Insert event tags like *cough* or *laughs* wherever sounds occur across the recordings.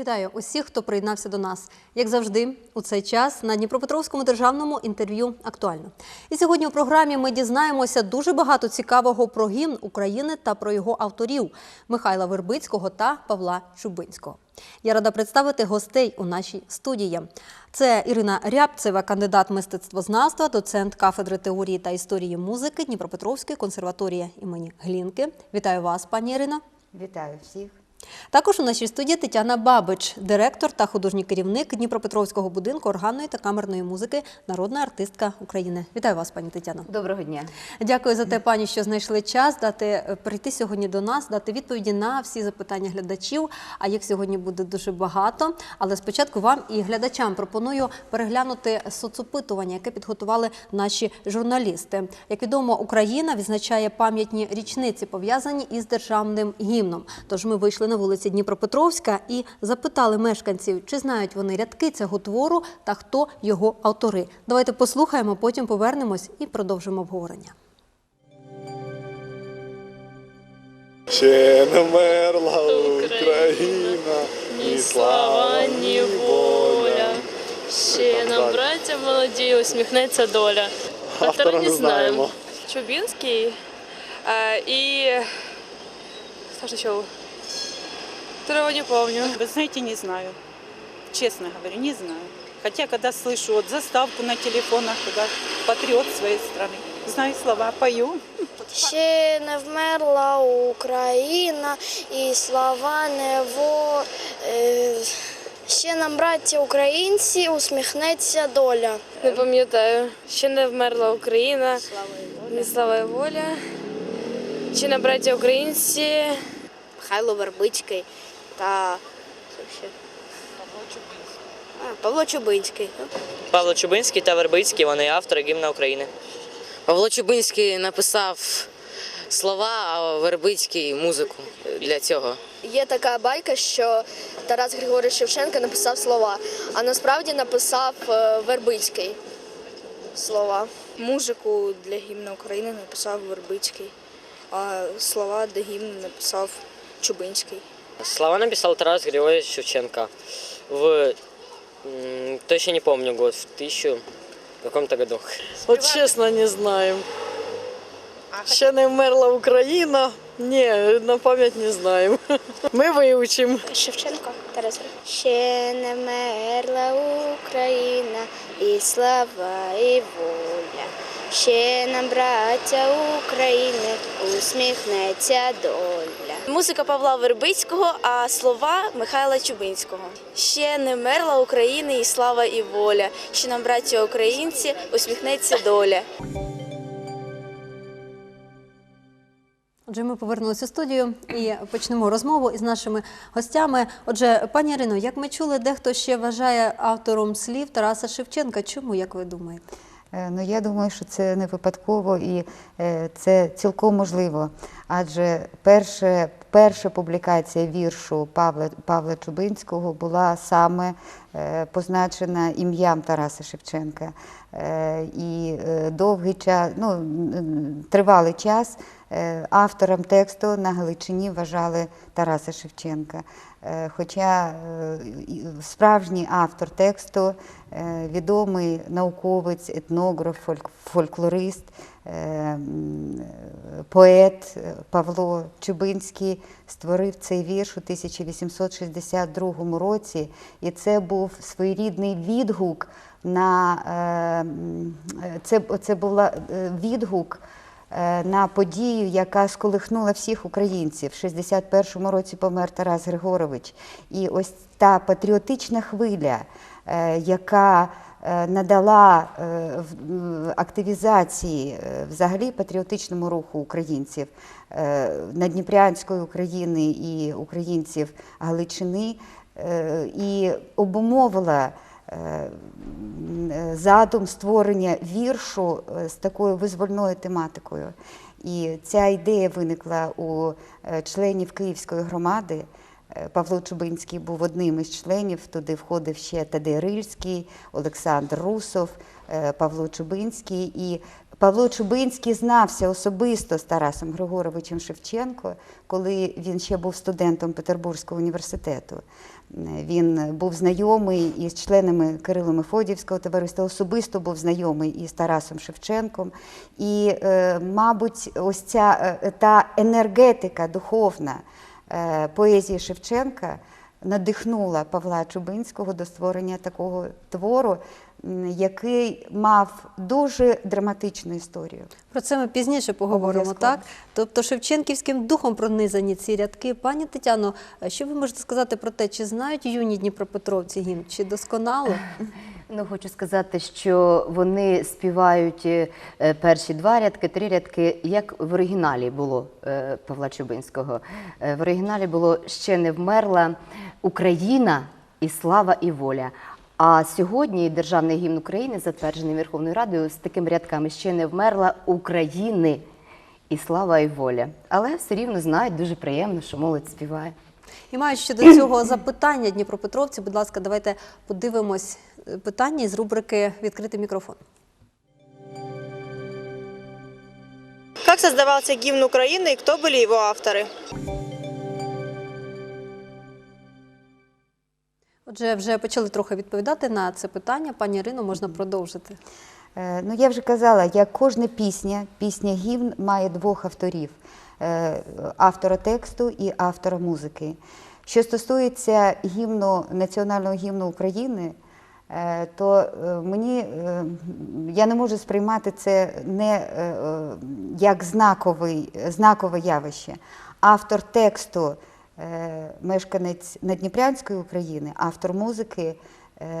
Вітаю усіх, хто приєднався до нас. Як завжди, у цей час на Дніпропетровському державному інтерв'ю актуально. І сьогодні у програмі ми дізнаємося дуже багато цікавого про гімн України та про його авторів Михайла Вербицького та Павла Чубинського. Я рада представити гостей у нашій студії. Це Ірина Рябцева, кандидат мистецтвознавства, доцент кафедри теорії та історії музики Дніпропетровської консерваторії імені Глінки. Вітаю вас, пані Ірино. Вітаю всіх. Також у нашій студії Тетяна Бабич, директор та художній керівник Дніпропетровського будинку органної та камерної музики, народна артистка України. Вітаю вас, пані Тетяно. Доброго дня. Дякую за те, пані, що знайшли час дати е, прийти сьогодні до нас, дати відповіді на всі запитання глядачів. А їх сьогодні буде дуже багато. Але спочатку вам і глядачам пропоную переглянути соцопитування, яке підготували наші журналісти. Як відомо, Україна відзначає пам'ятні річниці, пов'язані із державним гімном. Тож ми вийшли на вулиці Дніпропетровська і запитали мешканців, чи знають вони рядки цього твору та хто його автори. Давайте послухаємо, потім повернемось і продовжимо обговорення. Ще не мерла Україна, Ні слава, ні воля. Ще нам, браття молоді, усміхнеться доля. Автора не знаємо. э, и кто же еще? Второго не помню. Вы знаете, не знаю. Честно говорю, не знаю. Хотя, когда слышу вот заставку на телефонах, туда патриот своей страны. Знаю слова, пою. Ще не вмерла Україна і слава не во. е, Ще нам, браття українці, усміхнеться доля. Не пам'ятаю. Ще не вмерла Україна. Ні слава і воля. Ще на браття українці. Михайло Вербицький та Павло Чубинський. Павло Чубинський та Вербицький, вони автори гімна України. Павло Чубинський написав слова, а Вербицький музику для цього. Є така байка, що Тарас Григорович Шевченко написав слова, а насправді написав е, Вербицький слова. Музику для гімну України написав Вербицький, а слова до гімну написав Чубинський. Слова написал Тарас Григорьевич Шевченко в, точно не помню год, в тысячу в каком-то году. От чесно, не знаю. Ще не вмерла Україна. Ні, на пам'ять не знаємо. *laughs* Ми вивчимо. Шевченко Тарас Ще не вмерла Україна і слава, і воля. Ще нам, браття України, усміхнеться доля. Музика Павла Вербицького, а слова Михайла Чубинського. Ще не мерла України і слава і воля. Ще нам, браття українці, усміхнеться доля. Отже, ми повернулися у студію і почнемо розмову із нашими гостями. Отже, пані Ірино, як ми чули, дехто ще вважає автором слів Тараса Шевченка. Чому, як ви думаєте? Е, Ну, я думаю, що це не випадково і е, це цілком можливо. Адже перше, перша публікація віршу Павла, Павла Чубинського була саме е, позначена ім'ям Тараса Шевченка. Е, І е, довгий час, ну, тривалий час е, автором тексту на Галичині вважали Тараса Шевченка. Хоча справжній автор тексту, відомий науковець, етнограф, фольк- фольклорист, м, е, поет Павло Чубинський створив цей вірш у 1862 році, і це був своєрідний відгук на е, це, це була е, відгук е, на подію, яка сколихнула всіх українців. В 61-му році помер Тарас Григорович. І ось та патріотична хвиля, яка надала активізації взагалі патріотичному руху українців Надніпрянської України і українців Галичини, і обумовила задум створення віршу е, з такою визвольною тематикою. І ця ідея виникла у е, членів Київської громади. Е, Павло Чубинський був одним із членів. Туди входив ще Тадей Рильський, Олександр Русов, Павло Чубинський. І Павло Чубинський знався особисто з Тарасом Григоровичем Шевченко, коли він ще був студентом Петербурзького університету. Він був знайомий із членами Кирило Мефодіївського товариства, особисто був знайомий із Тарасом Шевченком. І, е, мабуть, ось ця е, та енергетика духовна е, поезії Шевченка надихнула Павла Чубинського до створення такого твору, який мав дуже драматичну історію. Про це ми пізніше поговоримо, так? Тобто шевченківським духом пронизані ці рядки. Пані Тетяно, що ви можете сказати про те, чи знають юні дніпропетровці гімн, чи досконало? *laughs* Ну, хочу сказати, що вони співають е, перші два рядки, три рядки, як в оригіналі було е, Павла Чубинського. Е, В оригіналі було ще не вмерла Україна і слава і воля. А сьогодні державний гімн України, затверджений Верховною Радою, з такими рядками ще не вмерла України і слава і воля. Але все рівно знають, дуже приємно, що молодь співає. І маючи щодо цього запитання Дніпропетровці, будь ласка, давайте подивимось е, питання із рубрики Відкритий мікрофон. Как создавался гимн Украины и кто были его авторы? Отже, вже почали трохи відповідати на це питання. Пані Ірино, можна продовжити. Е, Ну, я вже казала, як кожна пісня, пісня гімн має двох авторів: е, автора тексту і автора музики. Що стосується гімну, національного гімну України, е, то мені я не можу сприймати це не як знаковий, знакове явище. Автор тексту мешканець Надніпрянської України, автор музики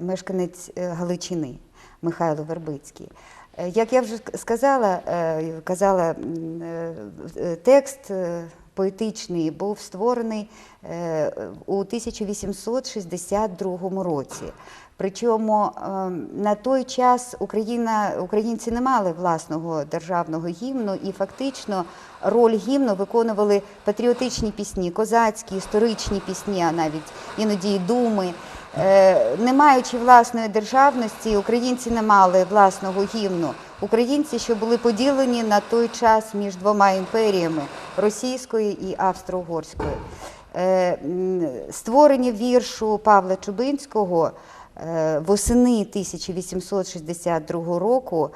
мешканець Галичини. Михайло Вербицький. Е, Як я вже сказала, е, казала, е, текст поетичний був створений у 1862 році. Причому е, на той час Україна, українці не мали власного державного гімну, і фактично роль гімну виконували патріотичні пісні, козацькі, історичні пісні, а навіть іноді й думи. Е, Не маючи власної державності, українці не мали власного гімну. Українці, що були поділені на той час між двома імперіями російською і австро-угорською. Е, Створення віршу Павла Чубинського е, восени 1862 року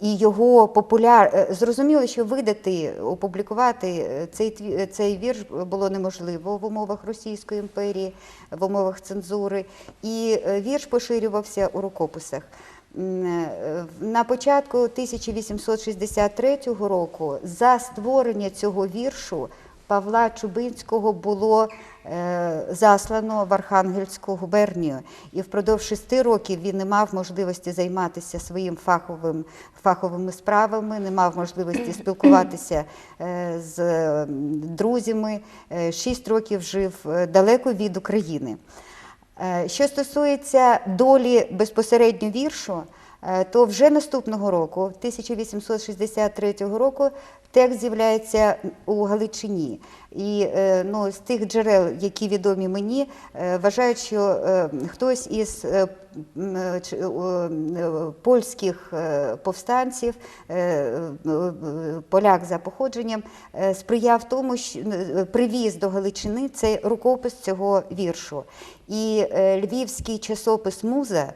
і його популяр... е, Зрозуміло, що видати, опублікувати е, цей, е, цей вірш було неможливо в умовах Російської імперії, в умовах цензури, і е, вірш поширювався у рукописах. Е, На початку 1863 року за створення цього віршу Павла Чубинського було е, заслано в Архангельську губернію, і впродовж шести років він не мав можливості займатися своїм фаховим, фаховими справами, не мав можливості спілкуватися е, з друзями. Е, Шість років жив далеко від України. Що стосується долі безпосередньо віршу, то вже наступного року, 1863 року, текст з'являється у Галичині. І е, ну, з тих джерел, які відомі мені, е, вважають, що е, хтось із е, е, е, е, польських е, повстанців, е, е, поляк за походженням, е, сприяв тому, що е, привіз до Галичини цей рукопис цього віршу. І е, львівський часопис Муза е,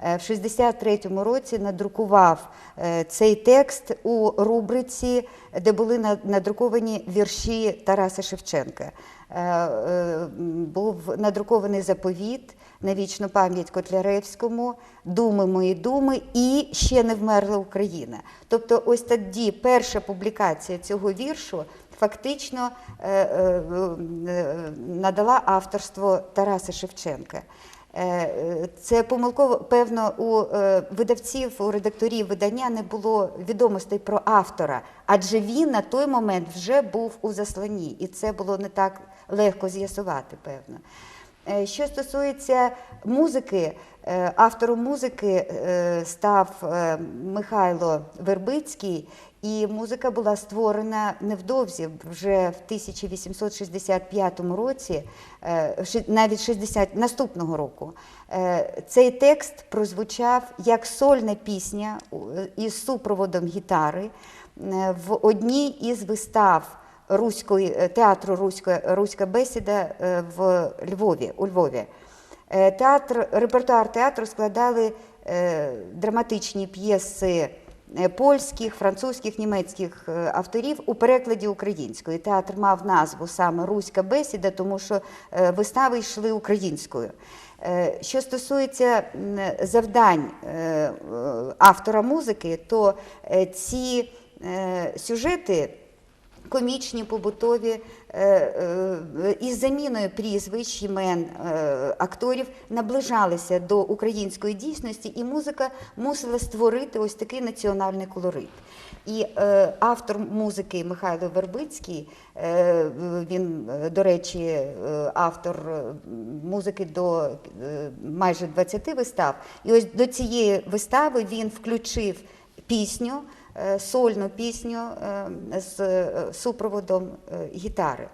в 63-му році надрукував е, цей текст у рубриці, де були надруковані вірші Тараса Шевченка. Е, е, Був надрукований заповіт на вічну пам'ять Котляревському, Думи мої думи і ще не вмерла Україна. Тобто, ось тоді перша публікація цього віршу фактично е, е, е, надала авторство Тараса Шевченка. Е, е, Це помилково, певно, у е, видавців, у редакторів видання не було відомостей про автора, адже він на той момент вже був у засланні, і це було не так легко з'ясувати, певно. Що стосується музики, автором музики став Михайло Вербицький, і музика була створена невдовзі, вже в 1865 році, е, навіть 60 наступного року. Е, Цей текст прозвучав як сольна пісня із супроводом гітари е, в одній із вистав руської е, театру Руська, Руська бесіда е, в Львові у Львові. Е, Театр, репертуар театру складали е, драматичні п'єси е, польських, французьких, німецьких е, авторів у перекладі українською. Театр мав назву саме Руська бесіда, тому що е, вистави йшли українською. Е, Що стосується завдань е, е, автора музики, то е, ці е, сюжети комічні, побутові, е, е, із заміною прізвищ, імен е, акторів наближалися до української дійсності, і музика мусила створити ось такий національний колорит. І е, автор музики Михайло Вербицький, е, він, е, до речі, е, автор е, музики до е, майже 20 вистав. І ось до цієї вистави він включив пісню, е, сольну пісню е, з е, супроводом е, гітари.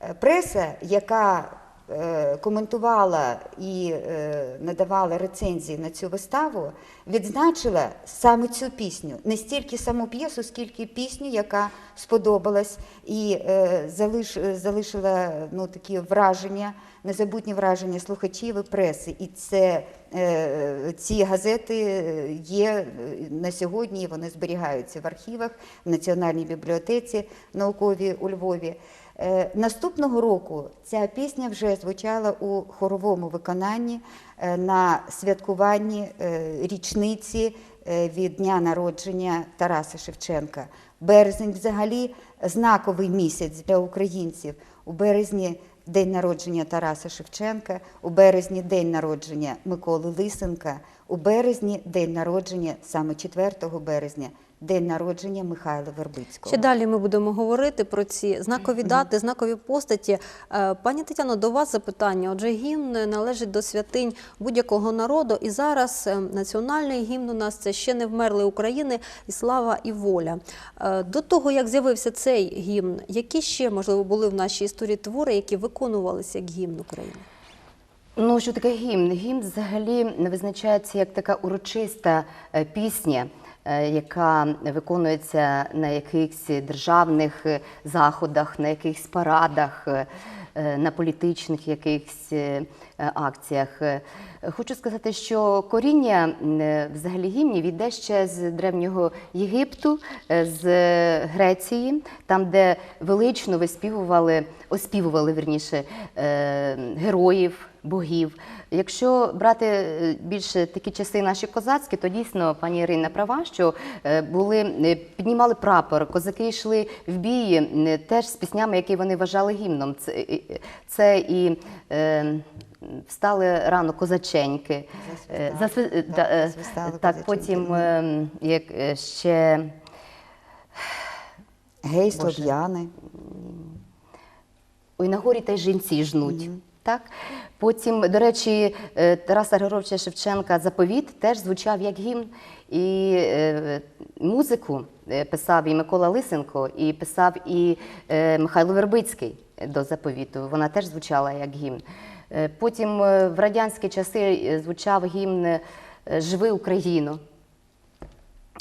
Е, Преса, яка е, коментувала і е, надавала рецензії на цю виставу, відзначила саме цю пісню, не стільки саму п'єсу, скільки пісню, яка сподобалась і е, залишила ну, такі враження, незабутні враження слухачів і преси. І це, е, ці газети є е, на сьогодні, вони зберігаються в архівах, в Національній бібліотеці науковій у Львові. Е, Наступного року ця пісня вже звучала у хоровому виконанні е, на святкуванні е, річниці від дня народження Тараса Шевченка. Березень взагалі знаковий місяць для українців. У березні день народження Тараса Шевченка, у березні день народження Миколи Лисенка, у березні день народження, саме 4 березня, день народження Михайла Вербицького. Ще далі ми будемо говорити про ці знакові дати, знакові постаті. Е, Пані Тетяно, до вас запитання. Отже, гімн належить до святинь будь-якого народу, і зараз е, національний гімн у нас це ще не вмерли України і слава і воля. Е, До того, як з'явився цей гімн, які ще можливо були в нашій історії твори, які виконувалися як гімн України? Ну, що таке гімн? Гімн взагалі визначається як така урочиста е, пісня, е, яка виконується на якихось державних е, заходах, на якихось парадах, на політичних якихось акціях. Хочу сказати, що коріння взагалі гімнів йде ще з древнього Єгипту, з Греції, там, де велично виспівували, оспівували вірніше е, героїв, богів. Якщо брати е, більше такі часи наші козацькі, то дійсно пані Ірина права, що е, були е, піднімали прапор, козаки йшли в бій е, теж з піснями, які вони вважали гімном. Це, це і е, встали рано козаченьки. Засвистали, засвистали так, козаченьки. потім е, як ще Гей, слов'яни. Ой, на горі та й жінці жнуть. Так? Потім, до речі, е, Тараса Григоровича Шевченка заповіт теж звучав як гімн. І е, музику е, писав і Микола Лисенко, і писав і Михайло Вербицький до заповіту. Вона теж звучала як гімн. Потім в радянські часи звучав гімн Живи Україну.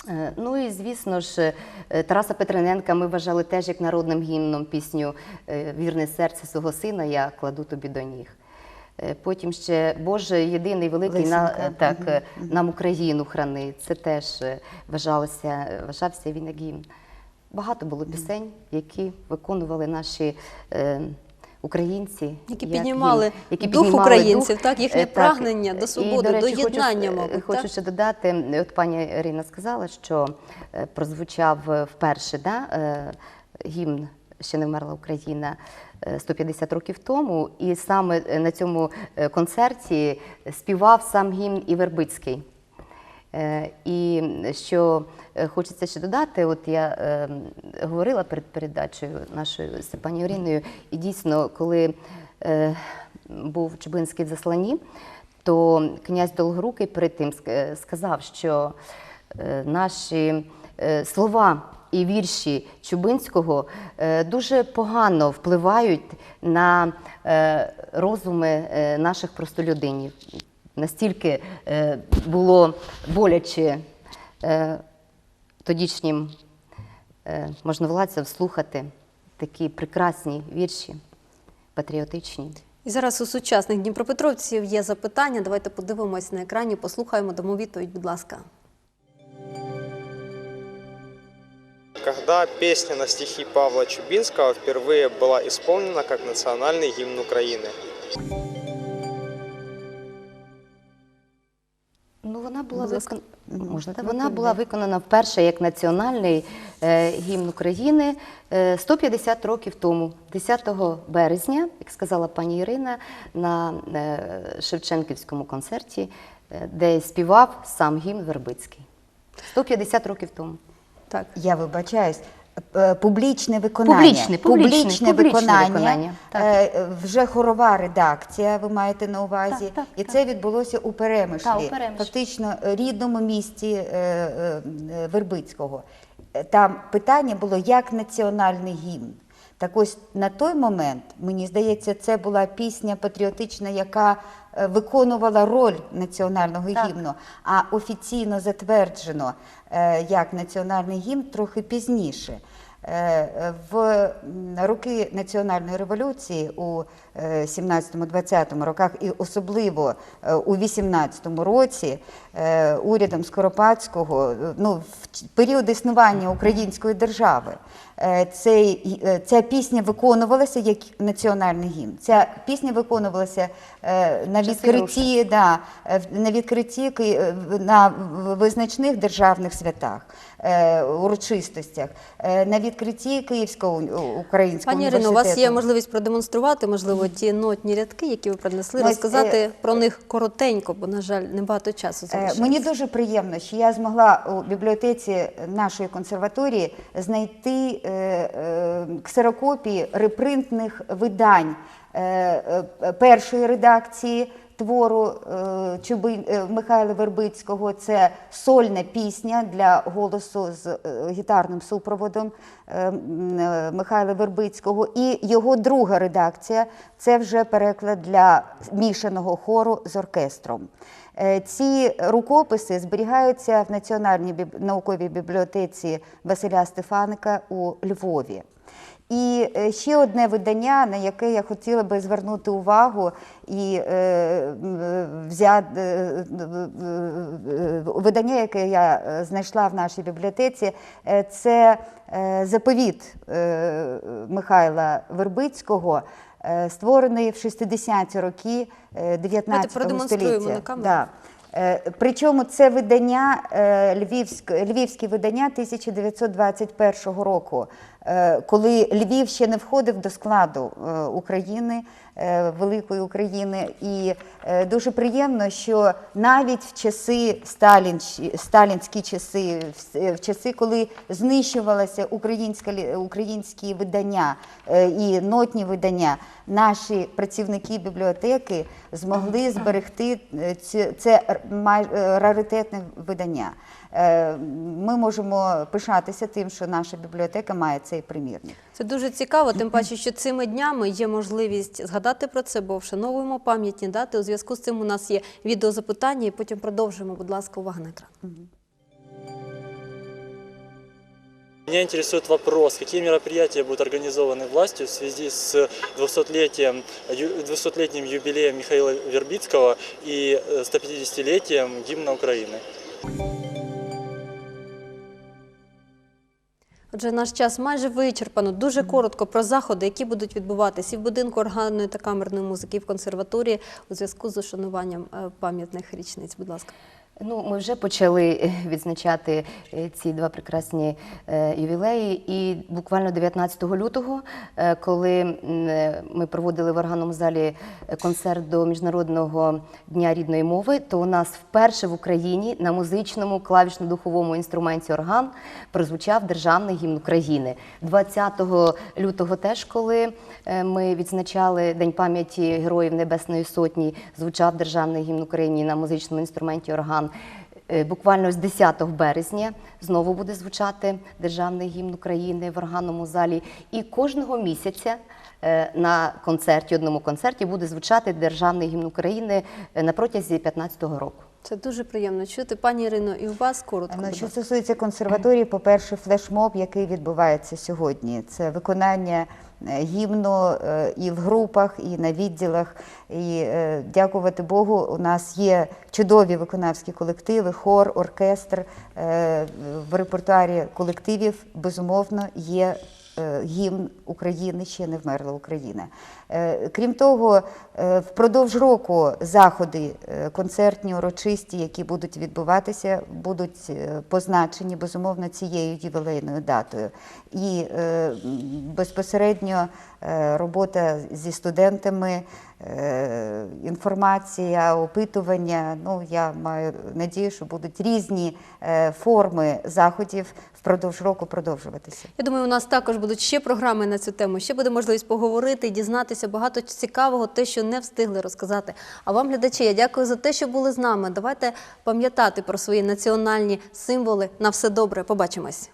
Е, Ну і звісно ж, е, Тараса Петрененка ми вважали теж як народним гімном пісню е, Вірне серце свого сина я кладу тобі до ніг. Потім ще Боже, єдиний великий на, так, е, нам Україну храни. Це теж вважалося, вважався він як гімн. Багато було пісень, які виконували наші українці. Які як піднімали гімн, які дух піднімали українців, дух. так, їхнє Е, прагнення до І, свободи, до речі, хочу, єднання, е, мабуть, Хочу так? ще додати, от пані Ірина сказала, що е, прозвучав е, вперше да, е, гімн Ще не вмерла Україна е, 150 років тому, і саме е, на цьому е, концерті співав сам гімн і Вербицький. Е, І що е, хочеться ще додати, от я е, говорила перед передачею нашою з пані Іриною, і дійсно, коли е, був Чубинський в засланні, то князь Долгорукий перед тим сказав, що е, наші е, слова і вірші Чубинського е, дуже погано впливають на е, розуми е, наших простолюдинів Настільки е, було боляче е, тодішнім е, можновладцям слухати такі прекрасні вірші, патріотичні. І зараз у сучасних дніпропетровців є запитання. Давайте подивимось на екрані, послухаємо, дамо відповідь, будь ласка. Когда песня на стихи Павла Чубинского впервые была исполнена как национальный гимн Украины? Ласка. Можна, та вона була виконана вперше як національний е, гімн України е, 150 років тому, 10 березня, як сказала пані Ірина, на е, Шевченківському концерті, е, де співав сам гімн Вербицький. 150 років тому. Так. Я вибачаюсь. Е, Публічне виконання. Публічне, публічне, публічне виконання. виконання, так. Е, Вже хорова редакція, ви маєте на увазі. Так, так, І так. це відбулося у Перемишлі, Так, у Перемишлі. фактично е, рідному місті Вербицького. Там питання було як національний гімн. Так ось на той момент, мені здається, це була пісня патріотична, яка виконувала роль національного Так. гімну, а офіційно затверджено е, як національний гімн трохи пізніше. Е, В роки національної революції у 17-20 роках, і особливо е, у 18 році, е, урядом Скоропадського, ну, в період існування української держави, е, цей, ця пісня виконувалася як національний гімн. Ця пісня виконувалася на відкритті, да, на відкритті на визначних державних святах, урочистостях, на відкритті Київського українського Пані Ірино, у вас є можливість продемонструвати, можливо, ті нотні рядки, які ви принесли, Ну, розказати е, про них коротенько, бо, на жаль, небагато часу Е, залишилось. Мені дуже приємно, що я змогла у бібліотеці нашої консерваторії знайти е, е, ксерокопії репринтних видань першої редакції твору е, Чуби, е, Михайла Вербицького. Це сольна пісня для голосу з е, гітарним супроводом Михайла Вербицького. І його друга редакція це вже переклад для мішаного хору з оркестром. Ці рукописи зберігаються в Національній науковій бібліотеці Василя Стефаника у Львові. І е, ще одне видання, на яке я хотіла би звернути увагу і е, взяти е, е, видання, яке я знайшла в нашій бібліотеці, це заповіт Михайла Вербицького, створений в 60-ті роки е, 19 продемонструємо століття. на камеру. Да. Причому це видання, львівськ, львівське видання 1921 року, коли Львів ще не входив до складу е, України, е, Великої України. І е, дуже приємно, що навіть в часи Сталінщі- сталінські часи, в часи, коли знищувалося українське, українські видання е, і нотні видання, наші працівники бібліотеки змогли зберегти е, це е, раритетне видання. Е, Ми можемо пишатися тим, що наша бібліотека має цей примірник. Це дуже цікаво, тим паче, що цими днями є можливість згадати про це, бо вшановуємо пам'ятні дати. У зв'язку з цим у нас є відеозапитання, і потім продовжуємо. Будь ласка, увага на екран. Меня интересует вопрос, какие мероприятия будут организованы властью в связи с 200-летием, ю- 200-летним юбилеем Михаила Вербицкого и э, 150-летием гимна Украины? Отже, наш час майже вичерпано. Дуже коротко про заходи, які будуть відбуватися і в будинку органної та камерної музики, і в консерваторії у зв'язку з ушануванням е, пам'ятних річниць. Будь ласка. Ну, ми вже почали е, відзначати е, ці два прекрасні е, ювілеї. І буквально 19 лютого, коли ми проводили в органному залі концерт до Міжнародного дня рідної мови, то у нас вперше в Україні на музичному клавішно-духовому інструменті орган прозвучав державний гімн України. 20 лютого теж, коли ми відзначали День пам'яті Героїв Небесної Сотні, звучав державний гімн України на музичному інструменті орган. Е, Буквально з 10 березня знову буде звучати державний гімн України в органному залі. І кожного місяця е, на концерті, одному концерті, буде звучати державний гімн України е, на протязі 15-го року. Це дуже приємно чути. Пані Ірино, і у вас коротко. Що стосується консерваторії, по-перше, флешмоб, який відбувається сьогодні, це виконання е, гімну е, і в групах, і на відділах. І е, дякувати Богу, у нас є чудові виконавські колективи, хор, оркестр. В репертуарі колективів безумовно є гімн України ще не вмерла Україна. Е, Крім того, е, впродовж року заходи е, концертні, урочисті, які будуть відбуватися, будуть позначені безумовно цією ювілейною датою. І безпосередньо робота зі студентами, інформація, опитування. Ну я маю надію, що будуть різні форми заходів впродовж року продовжуватися. Я думаю, у нас також будуть ще програми на цю тему. Ще буде можливість поговорити і дізнатися багато цікавого, те, що не встигли розказати. А вам, глядачі, я дякую за те, що були з нами. Давайте пам'ятати про свої національні символи. На все добре. Побачимось.